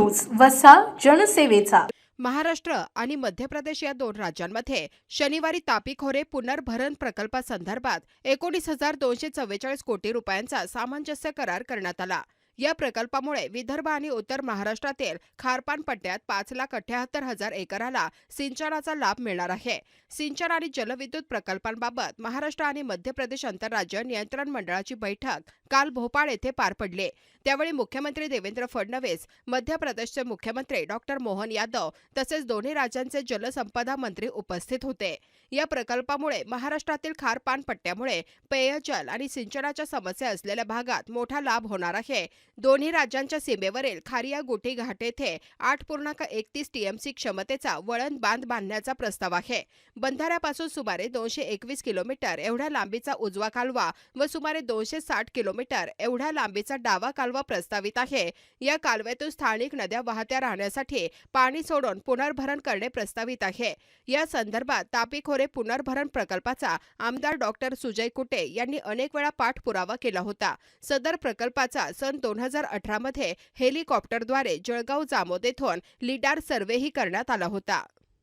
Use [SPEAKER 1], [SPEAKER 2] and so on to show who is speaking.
[SPEAKER 1] News वसा जनसेवेचा.
[SPEAKER 2] महाराष्ट्र आणि मध्य प्रदेश या दोन राज्यांमध्ये शनिवारी तापी खोरे पुनर्भरण प्रकल्पासंदर्भात एकोणीस हजार दोनशे चव्वेचाळीस कोटी रुपयांचा सामंजस्य करार करण्यात आला. या प्रकल्पामुळे विदर्भ आणि उत्तर महाराष्ट्रातील खारपान पट्ट्यात पाच लाख अठ्याहत्तर हजार एकराला सिंचनाचा लाभ मिळणार आहे. सिंचन आणि जलविद्युत प्रकल्पांबाबत महाराष्ट्र आणि मध्य प्रदेश आंतरराज्य नियंत्रण मंडळाची बैठक काल भोपाळ येथे पार पडली. त्यावेळी मुख्यमंत्री देवेंद्र फडणवीस मध्य प्रदेशचे मुख्यमंत्री डॉक्टर मोहन यादव तसेच दोन्ही राज्यांचे जलसंपदा मंत्री उपस्थित होते. या प्रकल्पामुळे महाराष्ट्रातील खारपान पट्ट्यामुळे पेयजल आणि सिंचनाच्या समस्या असलेल्या भागात मोठा लाभ होणार आहे. दोन्ही राज्यांच्या सीमेवरील खारिया गोटी घाट येथे आठ पूर्णांक एकतीस टीएमसी क्षमतेचा वळण बांध बांधण्याचा प्रस्ताव आहे. बंधाऱ्यापासून सुमारे दोनशे एकवीस किलोमीटर एवढ्या लांबीचा उजवा कालवा व सुमारे दोनशे साठ किलोमीटर एवढ्या लांबीचा डावा कालवा प्रस्तावित आहे. या कालव्यातून स्थानिक नद्या वाहत्या राहण्यासाठी पाणी सोडून पुनर्भरण करणे प्रस्तावित आहे. या संदर्भात तापी खोरे पुनर्भरण प्रकल्पाचा आमदार डॉक्टर सुजय कुटे यांनी अनेक वेळा पाठपुरावा केला होता. सदर प्रकल्पाचा सन दोन हजार अठरामध्ये हेलिकॉप्टरद्वारे जळगाव जामोद येथून लिडार सर्व्हेही करण्यात आला होता.